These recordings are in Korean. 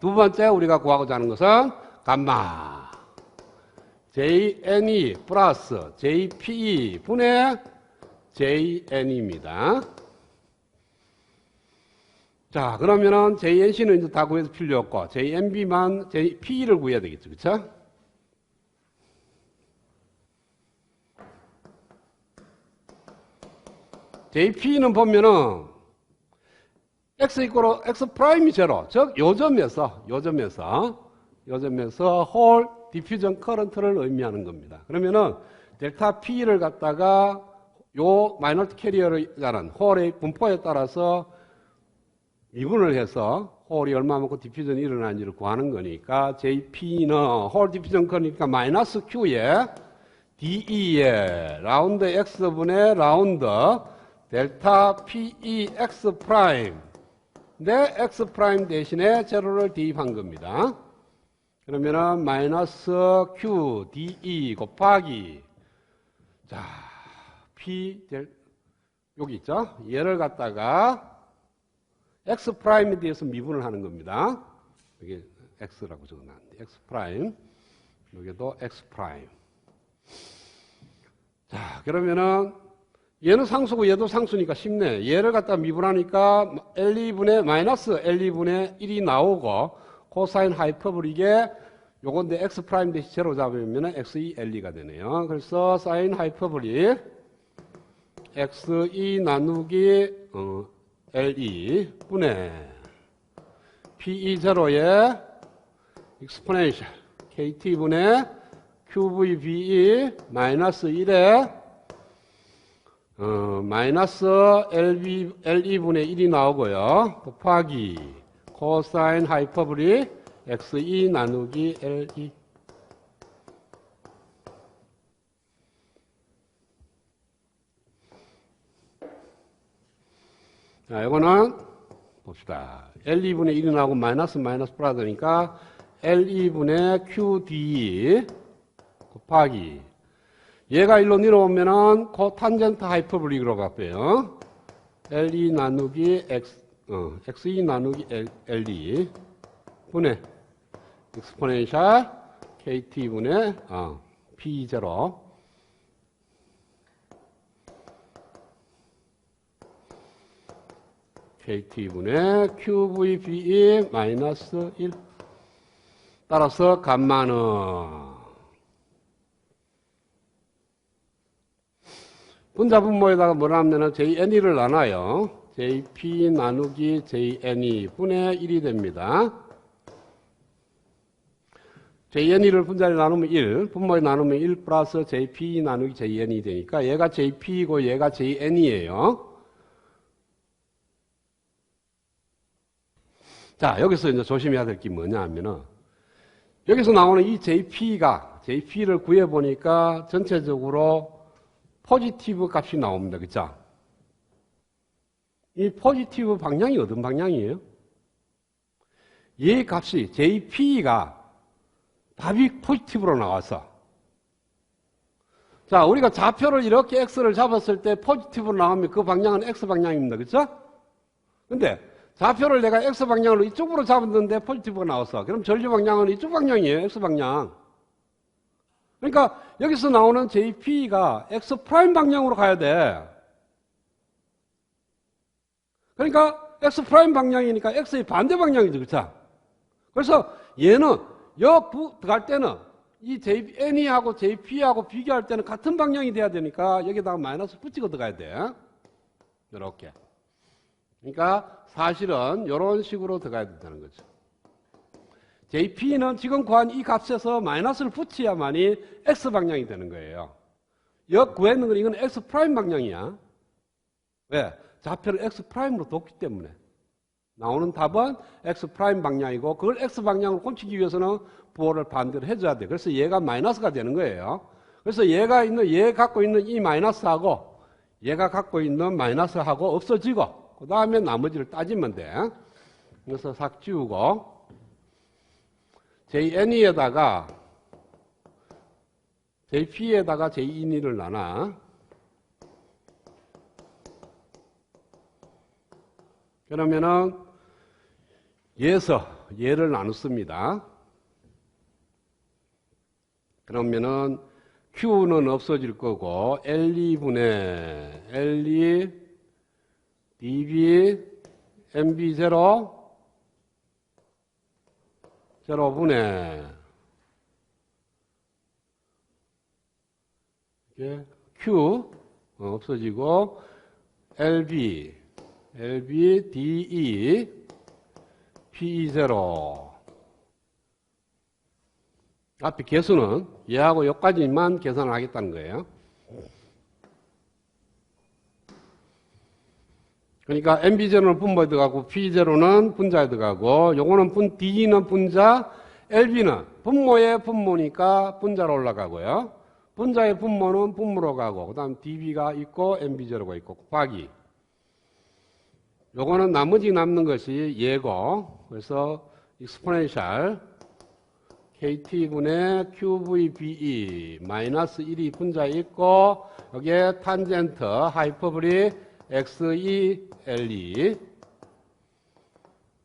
두 번째 우리가 구하고자 하는 것은 감마. JNE 플러스 JPE 분의 JNE입니다. 자, 그러면은 JNC는 이제 다 구해서 필요 없고, JNB만 JPE를 구해야 되겠죠. 그쵸? JP는 보면은 x 이꼬로 x 프라임이 제로, 즉 요점에서 요점에서 요점에서 홀 디퓨전 커런트를 의미하는 겁니다. 그러면은 델타 P를 갖다가 요 마이너티 캐리어라는 홀의 분포에 따라서 미분을 해서 홀이 얼마만큼 디퓨전이 일어나는지를 구하는 거니까 JP는 홀 디퓨전 커니까 마이너스 Q에 DE에 라운드 X분의 라운드 델타 PEX 프라임 내 X 프라임 대신에 제로를 대입한 겁니다. 그러면은 마이너스 Q DE 곱하기 자 P 델 여기 있죠? 얘를 갖다가 X 프라임에 대해서 미분을 하는 겁니다. 여기 X라고 적어놨는데 X 프라임 여기도 X 프라임 자 그러면은 얘는 상수고 얘도 상수니까 쉽네. 얘를 갖다 미분하니까 L2분의 마이너스 L2분의 1이 나오고 코사인 하이퍼블릭에 요건데 x 프라임 대신 제로 잡으면 x2 L2가 되네요. 그래서 사인 하이퍼블릭 x2 나누기 어, L2 분의 PE 제로에 익스포넨셜 KT 분의 QVBE 마이너스 1에 어, 마이너스 LB, L2분의 1이 나오고요. 곱하기 코사인 하이퍼블릭 X2 나누기 L2 자, 이거는 봅시다. L2분의 1이 나오고 마이너스 마이너스 플러스니까 L2분의 QD 곱하기 얘가 일로 내려오면은 코탄젠트 하이퍼블릭으로 바뀌어요. L2 나누기 X, 어, X2 나누기 L, L2 분의 익스포넨셜 KT 분의 어, P0 KT 분의 QVBE 마이너스 1 따라서 감마는 분자 분모에다가 뭐라 하면은 JNE를 나눠요. JP 나누기 JNE 분의 1이 됩니다. JNE를 분자에 나누면 1, 분모에 나누면 1 플러스 JP 나누기 JNE 되니까 얘가 JP이고 얘가 JNE예요. 자, 여기서 이제 조심해야 될 게 뭐냐 하면은 여기서 나오는 이 JP가 JP를 구해 보니까 전체적으로 포지티브 값이 나옵니다. 그죠? 이 포지티브 방향이 어떤 방향이에요? 얘 값이 JP가 답이 포지티브로 나와서 자 우리가 좌표를 이렇게 X를 잡았을 때 포지티브로 나오면 그 방향은 X 방향입니다. 그죠? 근데 좌표를 내가 X 방향으로 이쪽으로 잡았는데 포지티브가 나왔어. 그럼 전류 방향은 이쪽 방향이에요. X 방향. 그러니까 여기서 나오는 JP가 X 프라임 방향으로 가야 돼. 그러니까 X 프라임 방향이니까 X의 반대 방향이죠. 그렇죠? 그래서 얘는 여갈 때는 이 JNE하고 JP하고 비교할 때는 같은 방향이 돼야 되니까 여기다가 마이너스 붙이고 들어가야 돼. 이렇게. 그러니까 사실은 이런 식으로 들어가야 된다는 거죠. JP는 지금 구한 이 값에서 마이너스를 붙여야만이 X 방향이 되는 거예요. 역 구했는 건 이건 X 프라임 방향이야. 왜? 좌표를 X 프라임으로 뒀기 때문에. 나오는 답은 X 프라임 방향이고 그걸 X 방향으로 꽂히기 위해서는 부호를 반대로 해줘야 돼. 그래서 얘가 마이너스가 되는 거예요. 그래서 얘가 있는, 얘 갖고 있는 이 마이너스하고 얘가 갖고 있는 마이너스하고 없어지고 그 다음에 나머지를 따지면 돼. 그래서 싹 지우고 JNE에다가 JP에다가 JNE를 나눠. 그러면은 얘에서 예를 나눴습니다. 그러면은 Q는 없어질 거고 L2분의 L2 dB MB0 0분의 이게 Q 어, 없어지고 LB LB DE PE0 앞에 개수는 얘하고 여기까지만 계산을 하겠다는 거예요. 그러니까 MB0는 분모에 들어가고 P0는 분자에 들어가고 요거는 분, D는 분자, LB는 분모의 분모니까 분자로 올라가고요. 분자의 분모는 분모로 가고 그 다음 DB가 있고 MB0가 있고 곱하기 요거는 나머지 남는 것이 예고 그래서 익스포넨셜 KT분의 QVBE 마이너스 1이 분자에 있고 여기에 탄젠트 하이퍼블리 XE LE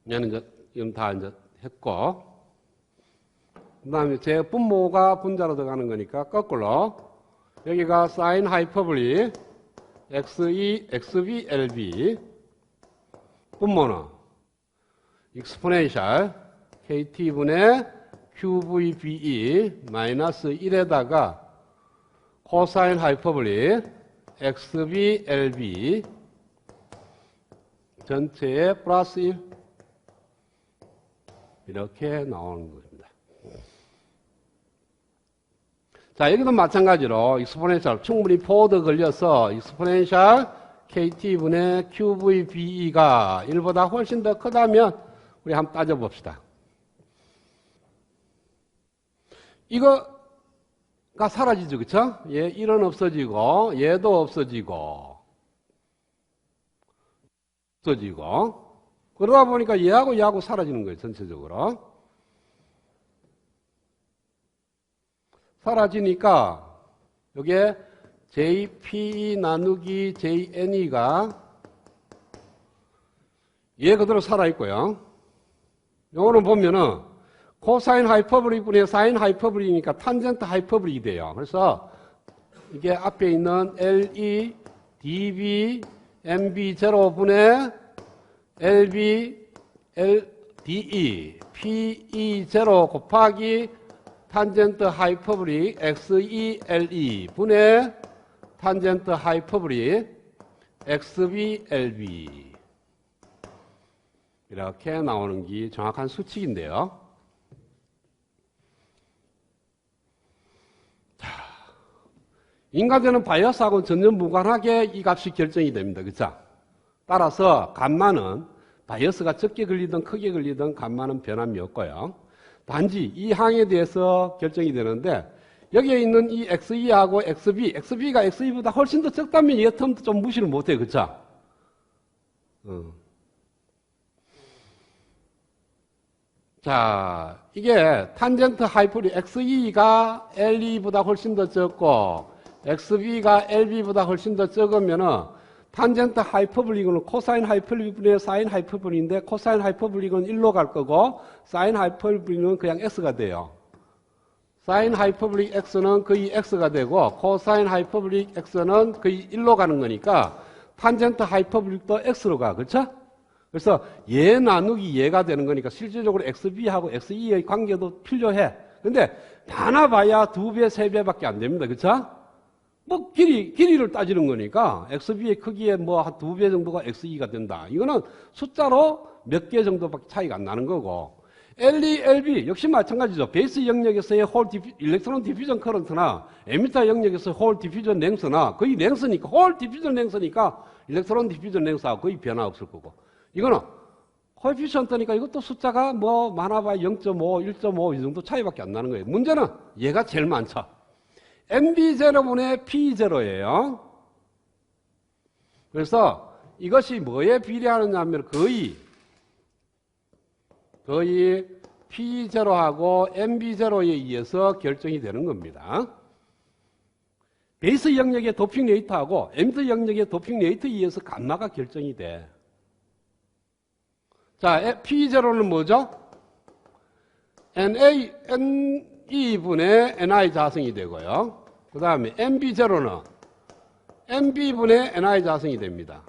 얘는 이제 이건 다 이제 했고. 그 다음에 제 분모가 분자로 들어가는 거니까 거꾸로. 여기가 사인 하이퍼블리 XE XB LB 분모는 익스포넨셜 KT분의 QVBE 마이너스 1에다가 코사인 하이퍼블리 XBLB 전체에 플러스 1 이렇게 나오는 겁니다. 자, 여기도 마찬가지로 익스포넨셜 충분히 포워드 걸려서 익스포넨셜 KT분의 QVBE가 1보다 훨씬 더 크다면 우리 한번 따져봅시다. 이거가 사라지죠, 그쵸? 얘 1은 없어지고, 얘도 없어지고, 없어지고. 그러다 보니까 얘하고 얘하고 사라지는 거예요, 전체적으로. 사라지니까, 여기에 JP 나누기 JNE가 얘 그대로 살아있고요. 요거는 보면은 코사인 하이퍼블릭 분의 사인 하이퍼블릭이니까 탄젠트 하이퍼블릭이 돼요. 그래서 이게 앞에 있는 LE, DB, MB 제로분의 LB, L, DE, PE 제로 곱하기 탄젠트 하이퍼블릭 XE, LE 분의 탄젠트 하이퍼블릭 XB, LB 이렇게 나오는 게 정확한 수칙인데요. 인간되는 바이어스하고는 전혀 무관하게 이 값이 결정이 됩니다. 그죠? 따라서 감마는 바이어스가 적게 걸리든 크게 걸리든 감마는 변함이 없고요. 단지 이 항에 대해서 결정이 되는데 여기에 있는 이 XE하고 XB, XB가 XE보다 훨씬 더 적다면 이 텀도 좀 무시를 못해요. 그쵸? 어. 자, 이게 탄젠트 하이퍼리 XE가 LE보다 훨씬 더 적고 XB가 LB보다 훨씬 더 적으면은 탄젠트 하이퍼블릭은 코사인 하이퍼블릭분의 사인 하이퍼블릭인데 코사인 하이퍼블릭은 1로 갈 거고 사인 하이퍼블릭은 그냥 X가 돼요. 사인 하이퍼블릭 X는 거의 X가 되고 코사인 하이퍼블릭 X는 거의 1로 가는 거니까 탄젠트 하이퍼블릭도 X로 가. 그렇죠? 그래서 얘 나누기 얘가 되는 거니까 실질적으로 XB하고 XE의 관계도 필요해. 근데 많아봐야 두 배, 세 배밖에 안 됩니다. 그렇죠? 뭐 길이 길이를 따지는 거니까 XB의 크기에 뭐 한 두 배 정도가 XE가 된다. 이거는 숫자로 몇 개 정도밖에 차이가 안 나는 거고 LE, LB 역시 마찬가지죠. 베이스 영역에서의 홀 디피, 일렉트론 디퓨전 커런트나 에미터 영역에서 홀 디퓨전 랭스나 거의 랭스니까 홀 디퓨전 랭스니까 일렉트론 디퓨전 랭스하고 거의 변화 없을 거고 이거는 코에피션트니까 이것도 숫자가 뭐 많아봐야 0.5, 1.5 이 정도 차이밖에 안 나는 거예요. 문제는 얘가 제일 많죠. MB0분의 P0예요. 그래서 이것이 뭐에 비례하느냐 하면 거의 거의 P0하고 MB0에 의해서 결정이 되는 겁니다. 베이스 영역의 도핑 레이트하고 엠드 영역의 도핑 레이트에 의해서 감마가 결정이 돼. 자, P0는 뭐죠? NA, NE분의 NI 자승이 되고요. 그 다음에 NB0는 NB분의 NI 자승이 됩니다.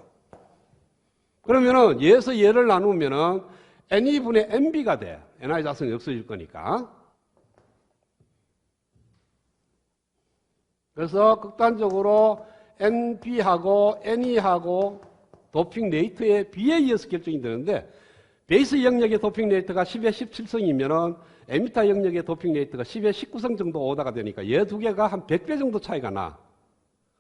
그러면은 얘에서 얘를 나누면은 NE분의 NB가 돼. NI 자승이 없어질 거니까. 그래서 극단적으로 NB하고 NE하고 도핑 레이트의 비에 의해서 결정이 되는데 베이스 영역의 도핑 레이트가 10에 17성이면은 에미타 영역의 도핑 레이트가 10에 19성 정도 오다가 되니까 얘 두 개가 한 100배 정도 차이가 나.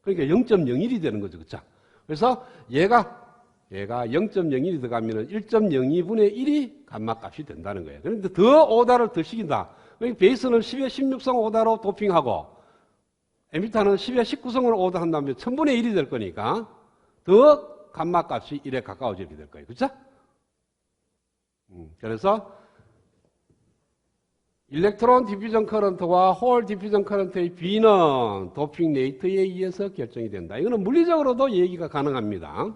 그러니까 0.01이 되는 거죠. 그죠? 그래서 얘가 얘가 0.01이 들어가면은 1.02분의 1이 감마 값이 된다는 거예요. 그런데 더 오다를 더 시킨다. 그러니까 베이스는 10에 16성 오다로 도핑하고 에미타는 10에 19성으로 오다 한다면 1000분의 1이 될 거니까 더 감마 값이 1에 가까워지게 될 거예요. 그죠? 음, 그래서 일렉트론 디퓨전 커런트와 홀 디퓨전 커런트의 B는 도핑 레이트에 의해서 결정이 된다. 이거는 물리적으로도 얘기가 가능합니다.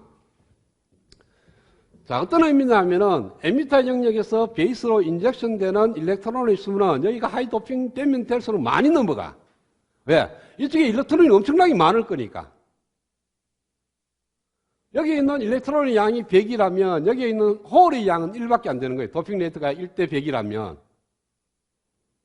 자, 어떤 의미냐면은 에미터 영역에서 베이스로 인젝션 되는 일렉트론이 있으면 여기가 하이 도핑 되면 될수록 많이 넘어가. 왜? 이쪽에 일렉트론이 엄청나게 많을 거니까. 여기 있는 일렉트론의 양이 100이라면 여기에 있는 홀의 양은 1밖에 안 되는 거예요. 도핑 레이트가 1대 100이라면.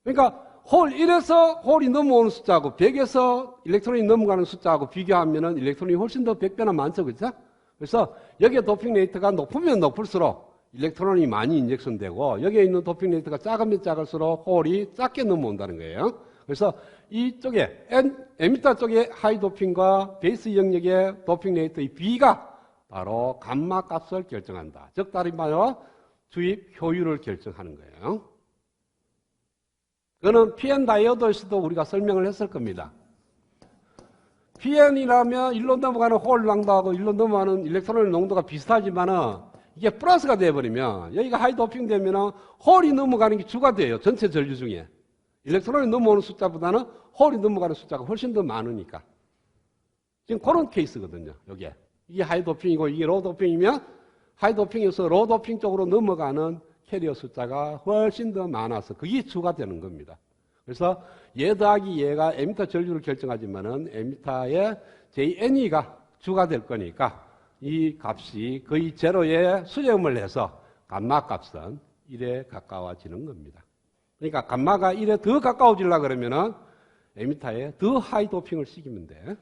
그러니까 홀 1에서 홀이 넘어오는 숫자하고 100에서 일렉트론이 넘어가는 숫자하고 비교하면은 일렉트론이 훨씬 더 100배나 많죠. 그죠? 그래서 여기에 도핑 레이트가 높으면 높을수록 일렉트론이 많이 인젝션 되고 여기에 있는 도핑 레이트가 작으면 작을수록 홀이 작게 넘어온다는 거예요. 그래서 이쪽에 엔, 에미터 쪽에 하이 도핑과 베이스 영역의 도핑 레이트의 B가 바로 감마 값을 결정한다. 즉 다른 말로 주입 효율을 결정하는 거예요. 그거는 PN 다이오드에서도 우리가 설명을 했을 겁니다. PN이라면 일로 넘어가는 홀 농도하고 일로 넘어가는 일렉트론의 농도가 비슷하지만은 이게 플러스가 되어버리면 여기가 하이 도핑 되면은 홀이 넘어가는 게 주가 돼요. 전체 전류 중에. 일렉트론이 넘어오는 숫자보다는 홀이 넘어가는 숫자가 훨씬 더 많으니까. 지금 그런 케이스거든요. 여기에. 이게 하이 도핑이고 이게 로 도핑이면 하이 도핑에서 로 도핑 쪽으로 넘어가는 캐리어 숫자가 훨씬 더 많아서 그게 주가 되는 겁니다. 그래서 얘 더하기 얘가 에미터 전류를 결정하지만은 에미터의 JNE가 주가 될 거니까 이 값이 거의 제로에 수렴을 해서 감마 값은 1에 가까워지는 겁니다. 그러니까 감마가 1에 더 가까워지려 그러면은 에미터에 더 하이 도핑을 시키면 돼.